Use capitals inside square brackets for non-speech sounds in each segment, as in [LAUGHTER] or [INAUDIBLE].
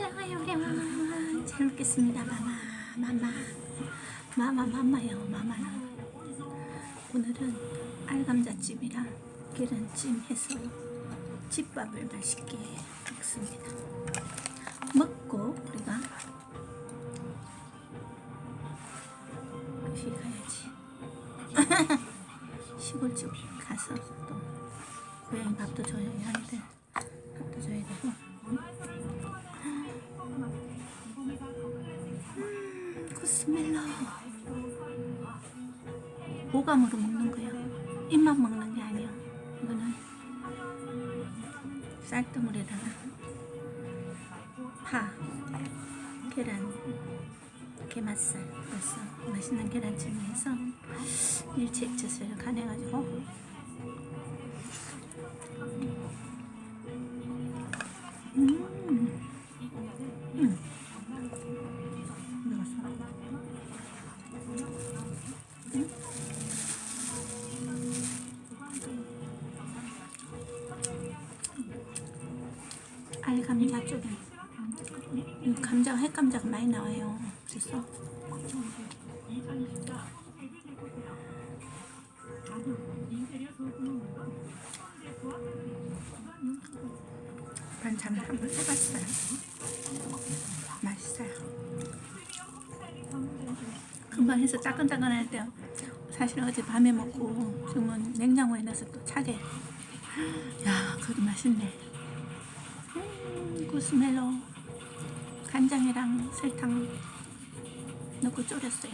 야야야 잘 먹겠습니다. 마마 마마. 마마 마마요 마마요 오늘은 알감자찜이랑 계란찜 해서 집밥을 맛있게 먹습니다. 먹고 우리가 여기 가야지. [LAUGHS] 시골집 가서 또 고양이 밥도 줘야 하는데 밥도 줘야 되고 오감으로 먹는 거야. 입만 먹는 게 아니야. 이거는 쌀뜨물에다가 파 계란 게맛살 넣어서 맛있는 계란찜을 해서 일체 액젓을 간해가지고 알감자 쪽에 이 감자가 핵감자가 많이 나와요. 그래서 반찬을 한번 해봤어요. 맛있어요. 금방 해서 따끈따끈할 때 사실 어제 밤에 먹고 지금은 냉장고에 넣어서 또 차게 야 그것도 맛있네 음, 구스멜로 간장이랑 설탕 넣고 졸였어요.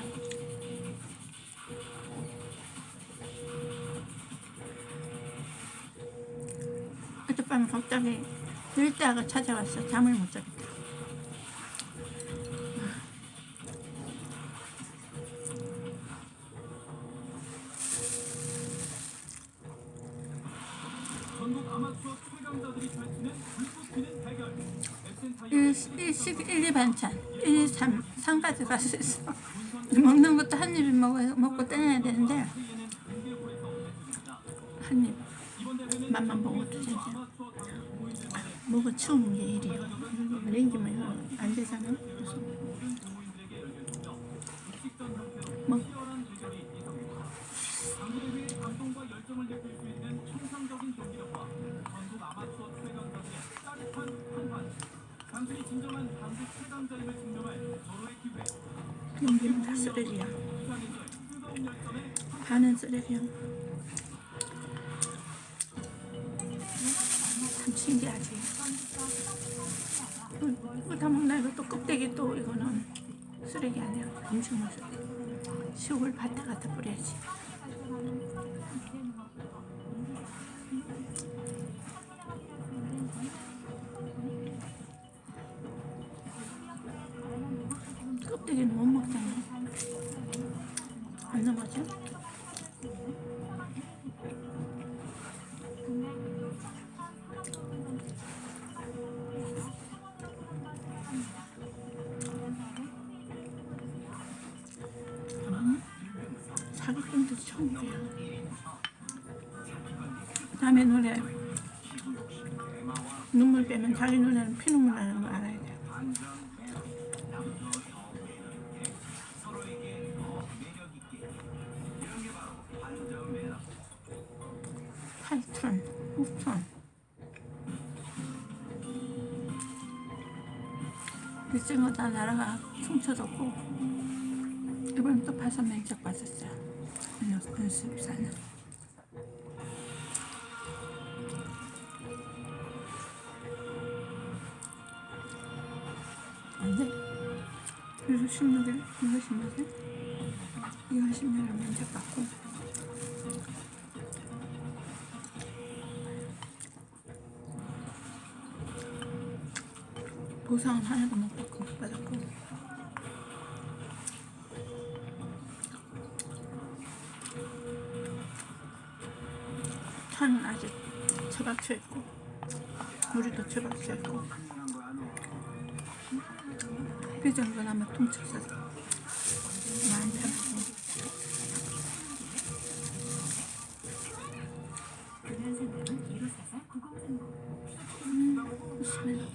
어젯밤에 갑자기 늘대가 찾아왔어. 잠을 못 자겠 전국 아마추어 최강자들이 펼치는 불꽃 튀는 대결. 1, 1, 1, 2 반찬. 1, 2, 3, 3까지 갈 수 있어. 먹는 것도 한 입 먹어, 먹고 떼내야 되는데 한 입. 맛만 먹어도 되지. 먹어 치우는 게 일이에요 이거 안 되잖아. 그래서. 먹 기회 연기는 다 쓰레기야. 반은 쓰레기야. 참 신기하지. 이거, 이거 다 먹나? 이거 또 껍데기 또 이거는 쓰레기 아니야. 엄청 맛있어 시골 밭에 갖다 뿌려야지 껍데기는 못 먹잖아 안 넘어져? 사기꾼도 처음이야. 남의 눈에 눈물 빼면 자기 눈에는 피눈물 나는 거 알아야 돼. 팔톤오톤 일찍은 다 나라가 춤춰졌고 이번엔 또 파산 받았어요. 연- 연습사는. 안 돼. 그래서 16일, 이거 16일, 이거 16일 면접 받고 보상은 하나도 못 받고 못 받았고. 차는 아직 처박혀 있고 우리도 처박혀 있고 그 정도는 아마 통째서 많더라고